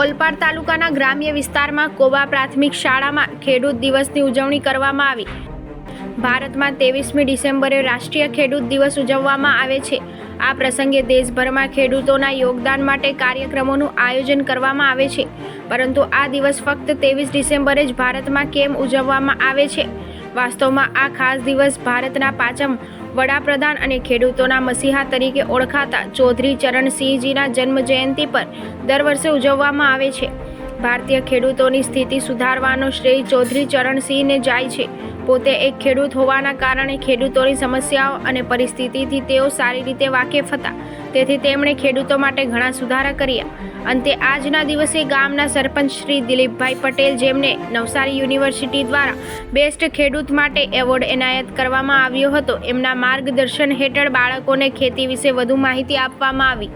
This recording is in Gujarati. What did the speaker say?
ઓલપાડ તાલુકાના ગ્રામ્ય વિસ્તારમાં કોબા પ્રાથમિક શાળામાં ખેડૂત દિવસની ઉજવણી કરવામાં આવી. ભારતમાં ત્રેવીસમી ડિસેમ્બરે રાષ્ટ્રીય ખેડૂત દિવસ ઉજવવામાં આવે છે. આ પ્રસંગે દેશભરમાં ખેડૂતોના યોગદાન માટે કાર્યક્રમોનું આયોજન કરવામાં આવે છે. પરંતુ આ દિવસ ફક્ત ત્રેવીસ ડિસેમ્બરે જ ભારતમાં કેમ ઉજવવામાં આવે છે? વાસ્તવમાં આ ખાસ દિવસ ભારતના પાંચમ વડાપ્રધાન અને ખેડૂતોના મસીહા તરીકે ઓળખાતા ચૌધરી ચરણસિંહજીના જન્મ જયંતિ પર દર વર્ષે ઉજવવામાં આવે છે. ભારતીય ખેડૂતોની સ્થિતિ સુધારવાનો શ્રેય ચૌધરી ચરણસિંહને જાય છે. પોતે એક ખેડૂત હોવાના કારણે ખેડૂતોની સમસ્યાઓ અને પરિસ્થિતિથી તેઓ સારી રીતે વાકેફ હતા. તેથી તેમણે ખેડૂતો માટે ઘણા સુધારા કર્યા. અંતે આજના દિવસે ગામના સરપંચ શ્રી દિલીપભાઈ પટેલ જેમને નવસારી યુનિવર્સિટી દ્વારા બેસ્ટ ખેડૂત માટે એવોર્ડ એનાયત કરવામાં આવ્યો હતો, એમના માર્ગદર્શન હેઠળ બાળકોને ખેતી વિશે વધુ માહિતી આપવામાં આવી.